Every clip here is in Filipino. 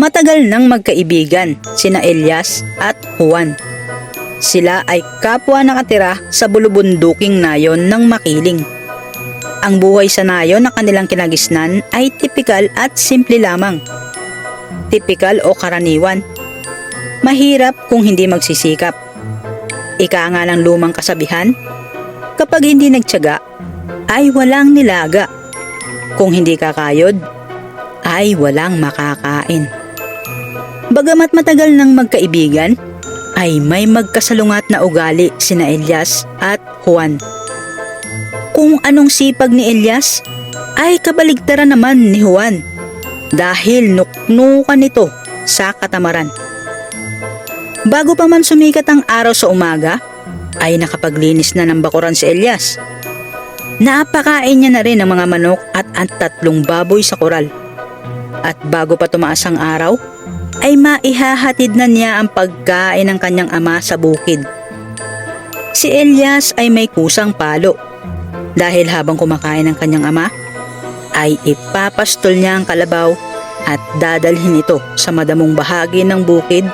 Matagal nang magkaibigan sina Elias at Juan. Sila ay kapwa nakatira sa bulubunduking nayon ng makiling. Ang buhay sa nayon na kanilang kinagisnan ay tipikal at simple lamang. Tipikal o karaniwan. Mahirap kung hindi magsisikap. Ika nga ng lumang kasabihan, kapag hindi nagtyaga, ay walang nilaga. Kung hindi kakayod, ay walang makakain. Bagamat matagal nang magkaibigan, ay may magkasalungat na ugali sina Elias at Juan. Kung anong sipag ni Elias, ay kabaligtaran naman ni Juan dahil nuknukan nito sa katamaran. Bago pa man sumikat ang araw sa umaga, ay nakapaglinis na ng bakuran si Elias. Napakain niya na rin ng mga manok at ang tatlong baboy sa koral. At bago pa tumaas ang araw, ay maihahatid na niya ang pagkain ng kanyang ama sa bukid. Si Elias ay may kusang palo dahil habang kumakain ng kanyang ama, ay ipapastol niya ang kalabaw at dadalhin ito sa madamong bahagi ng bukid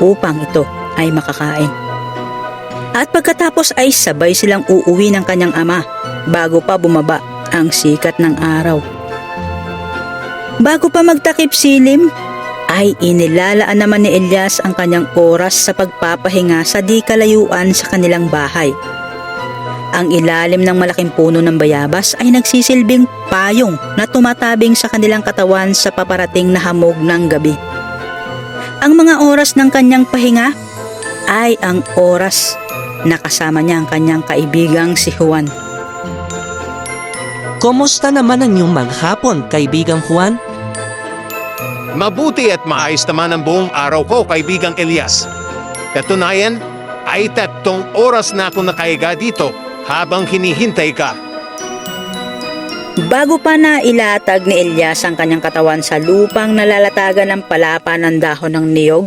upang ito ay makakain. At pagkatapos ay sabay silang uuwi ng kanyang ama bago pa bumaba ang sikat ng araw. Bago pa magtakip silim, ay inilalaan naman ni Elias ang kanyang oras sa pagpapahinga sa di kalayuan sa kanilang bahay. Ang ilalim ng malaking puno ng bayabas ay nagsisilbing payong na tumatabing sa kanilang katawan sa paparating na hamog ng gabi. Ang mga oras ng kanyang pahinga ay ang oras na kasama niya ang kanyang kaibigang si Juan. Kumusta naman ang iyong maghapon, kaibigang Juan? Mabuti at maayos naman ang buong araw ko, kaibigang Elias. Katunayan, ay tatlong oras na ako nakahiga dito habang hinihintay ka. Bago pa na ilatag ni Elias ang kanyang katawan sa lupang nalalatagan ng palapa ng dahon ng niyog,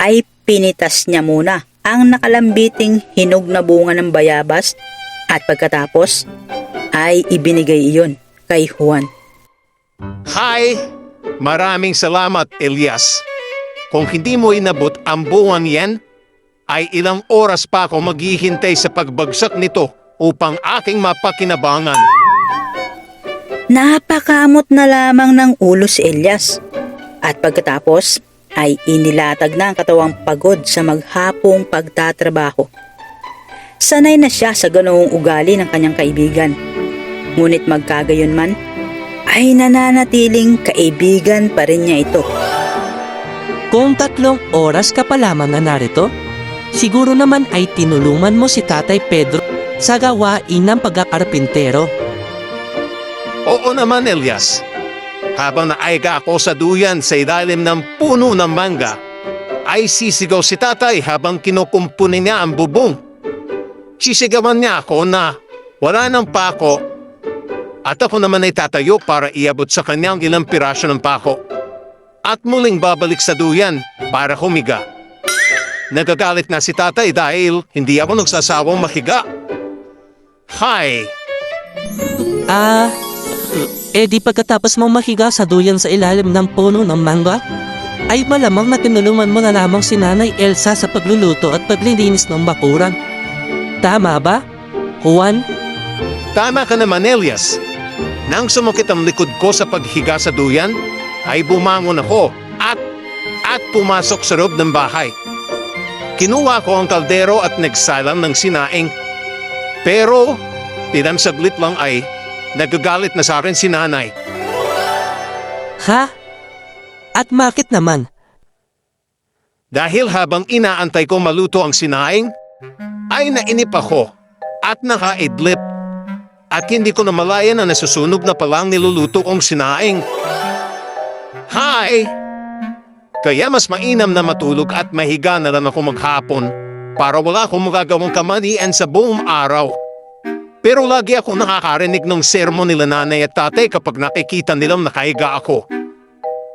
ay pinitas niya muna ang nakalambiting hinog na bunga ng bayabas at pagkatapos ay ibinigay iyon kay Juan. Hi! Maraming salamat, Elias. Kung hindi mo inabot ang buwan yan, ay ilang oras pa ako maghihintay sa pagbagsak nito upang aking mapakinabangan. Napakamot na lamang ng ulo si Elias at pagkatapos ay inilatag na ang katawang pagod sa maghapong pagtatrabaho. Sanay na siya sa ganoong ugali ng kanyang kaibigan. Ngunit magkagayon man, ay nananatiling kaibigan pa rin niya ito. Kung tatlong oras ka pa lamang na narito, siguro naman ay tinulungan mo si Tatay Pedro sa gawain ng pagkakarpintero. Oo naman, Elias. Habang naaiga ako sa duyan sa ilalim ng puno ng mangga, ay sisigaw si tatay habang kinukumpunin niya ang bubong. Sisigawan niya ako na wala ng pako at ako naman ay tatayo para iabot sa kanya ang ilang piraso ng pako. At muling babalik sa duyan para humiga. Nagagalit na si tatay dahil hindi ako nagsasawang makiga. Hi! Ah, eh di pagkatapos mong mahiga sa duyan sa ilalim ng puno ng mangga, ay malamang na tinulungan mo na lamang si Nanay Elsa sa pagluluto at paglilinis ng bakuran. Tama ba? Juan? Tama ka naman, Elias. Nang sumakit ang likod ko sa paghiga sa duyan, ay bumangon ako at at pumasok sa loob ng bahay. Kinuha ko ang kaldero at nagsalang ng sinaing. Pero, tinang saglit lang ay nagagalit na sa akin si nanay. Ha? At bakit naman? Dahil habang inaantay ko maluto ang sinaing, ay nainip ako at nakaidlip. At hindi ko namalayan na nasusunog na palang niluluto kong sinaing. Hi! Kaya mas mainam na matulog at mahiga na lang ako maghapon para wala akong magagawang kamalian sa buong araw. Pero lagi ako nakakarinig ng sermon nila nanay at tatay kapag nakikita nilang nakahiga ako.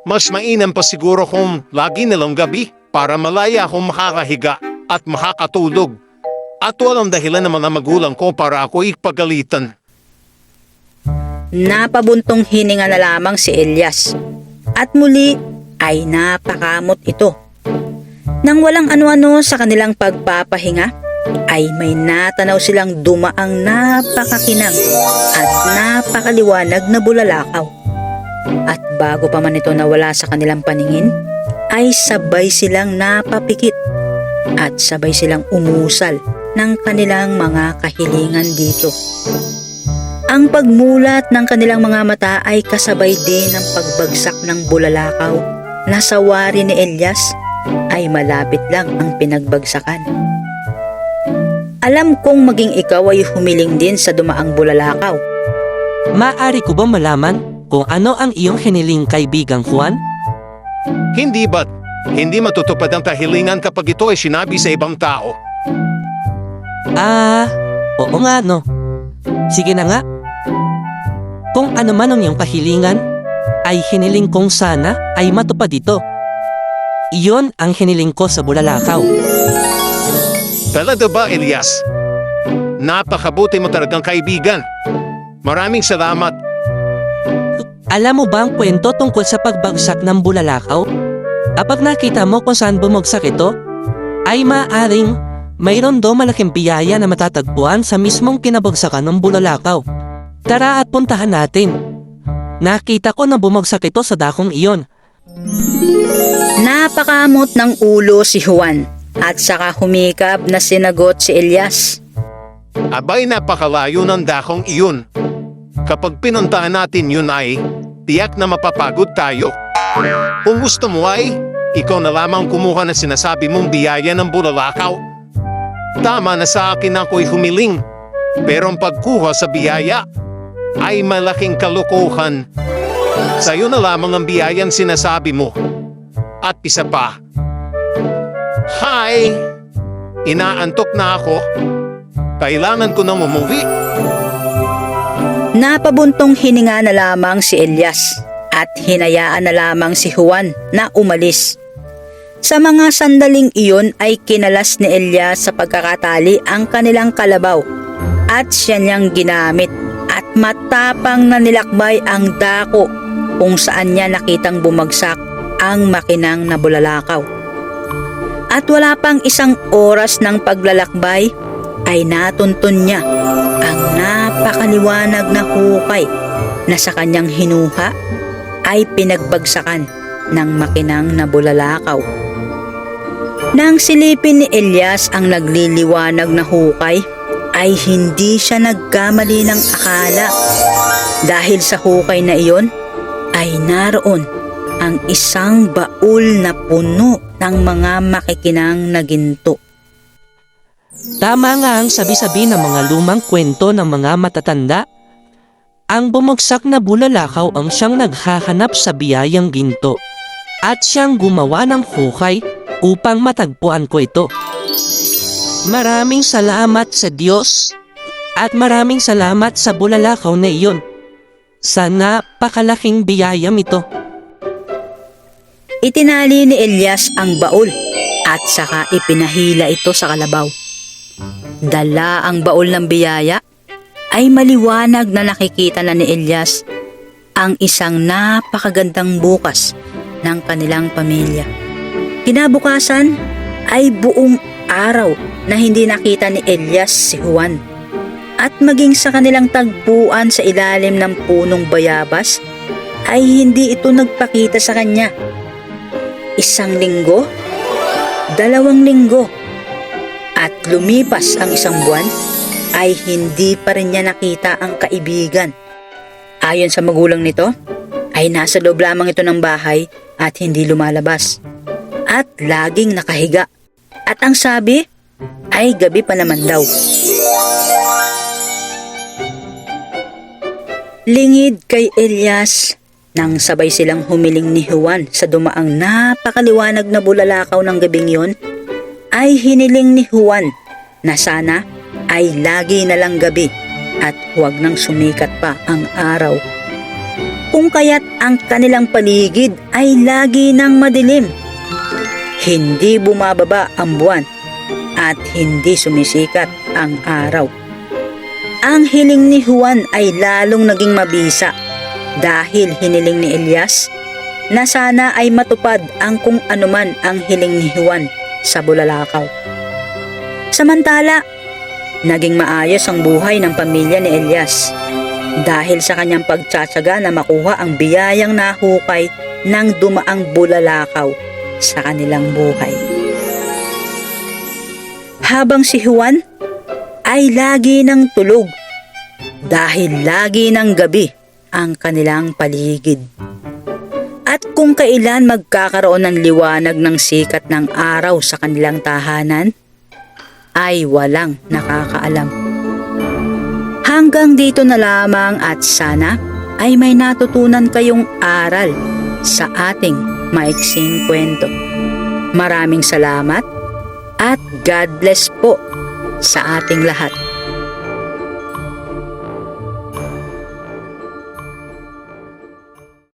Mas mainam pa siguro kung lagi nilang gabi para malaya akong makakahiga at makakatulog. At walang dahilan naman ang magulang ko para ako ipagalitan. Napabuntong hininga na lamang si Elias. At muli ay napakamot ito. Nang walang ano-ano sa kanilang pagpapahinga, ay may natanaw silang dumaang napakakinang at napakaliwanag na bulalakaw. At bago pa man ito nawala sa kanilang paningin, ay sabay silang napapikit at sabay silang umusal ng kanilang mga kahilingan dito. Ang pagmulat ng kanilang mga mata ay kasabay din ng pagbagsak ng bulalakaw na sa wari ni Elias ay malapit lang ang pinagbagsakan. Alam kong maging ikaw ay humiling din sa dumaang bulalakaw. Maaari ko ba malaman kung ano ang iyong hiniling kaibigang Juan? Hindi ba't hindi matutupad ang kahilingan kapag ito ay sinabi sa ibang tao? Ah, oo nga no. Sige na nga. Kung ano man ang iyong kahilingan, ay hiniling kong sana ay matupad ito. Iyon ang hiniling ko sa bulalakaw. Talaga ba, Elias? Napakabuti mo talagang kaibigan. Maraming salamat. Alam mo ba ang kwento tungkol sa pagbagsak ng bulalakaw? Kapag nakita mo kung saan bumagsak ito, ay maaring mayroon do malaking biyaya na matatagpuan sa mismong kinabagsakan ng bulalakaw. Tara at puntahan natin. Nakita ko na bumagsak ito sa dakong iyon. Napakamot ng ulo si Juan at saka humikab na sinagot si Elias. Abay napakalayo ng dakong iyon. Kapag pinuntahan natin yun ay, tiyak na mapapagod tayo. Kung gusto mo ay, ikaw na lamang kumuha ng sinasabi mong biyaya ng bulalakaw. Tama na sa akin ako'y humiling, pero ang pagkuha sa biyaya ay malaking kalukuhan. Sa'yo na lamang ang biyayang sinasabi mo. At isa pa, Hi! Inaantok na ako. Kailangan ko nang umuwi. Napabuntong hininga na lamang si Elias at hinayaan na lamang si Juan na umalis. Sa mga sandaling iyon ay kinalas ni Elias sa pagkakatali ang kanilang kalabaw at siya niyang ginamit at matapang na nilakbay ang dako kung saan niya nakitang bumagsak ang makinang na bulalakaw. At wala pang isang oras ng paglalakbay ay natuntun niya ang napakaliwanag na hukay na sa kanyang hinuha ay pinagbagsakan ng makinang na bulalakaw. Nang silipin ni Elias ang nagliliwanag na hukay, ay hindi siya nagkamali ng akala. Dahil sa hukay na iyon, ay naroon ang isang baul na puno ng mga makikinang na ginto. Tama nga ang sabi-sabi ng mga lumang kwento ng mga matatanda. Ang bumagsak na bulalakaw ang siyang naghahanap sa biyayang ginto at siyang gumawa ng hukay upang matagpuan ko ito. Maraming salamat sa Diyos at maraming salamat sa bulalakaw na iyon. Sa napakalaking biyayang ito. Itinali ni Elias ang baul at saka ipinahila ito sa kalabaw. Dala ang baul ng biyaya ay maliwanag na nakikita na ni Elias ang isang napakagandang bukas ng kanilang pamilya. Kinabukasan ay buong araw na hindi nakita ni Elias si Juan. At maging sa kanilang tagpuan sa ilalim ng punong bayabas ay hindi ito nagpakita sa kanya. Isang linggo, dalawang linggo, at lumipas ang isang buwan, ay hindi pa rin niya nakita ang kaibigan. Ayon sa magulang nito, ay nasa loob lamang ito ng bahay at hindi lumalabas. At laging nakahiga. At ang sabi, ay gabi pa naman daw. Lingid kay Elias nang sabay silang humiling ni Juan sa dumaang napakaliwanag na bulalakaw ng gabing yon, ay hiniling ni Juan na sana ay lagi na lang gabi at huwag nang sumikat pa ang araw. Kung kaya't ang kanilang paligid ay lagi nang madilim. Hindi bumababa ang buwan at hindi sumisikat ang araw. Ang hiling ni Juan ay lalong naging mabisa dahil hiniling ni Elias na sana ay matupad ang kung anuman ang hiling ni Juan sa Bulalakaw. Samantala, naging maayos ang buhay ng pamilya ni Elias dahil sa kanyang pagtsatsaga na makuha ang biyayang nahukay ng dumaang bulalakaw sa kanilang buhay. Habang si Juan ay lagi ng tulog dahil lagi ng gabi ang kanilang paligid. At kung kailan magkakaroon ng liwanag ng sikat ng araw sa kanilang tahanan, ay walang nakakaalam. Hanggang dito na lamang at sana ay may natutunan kayong aral sa ating maiksing kwento. Maraming salamat at God bless po sa ating lahat.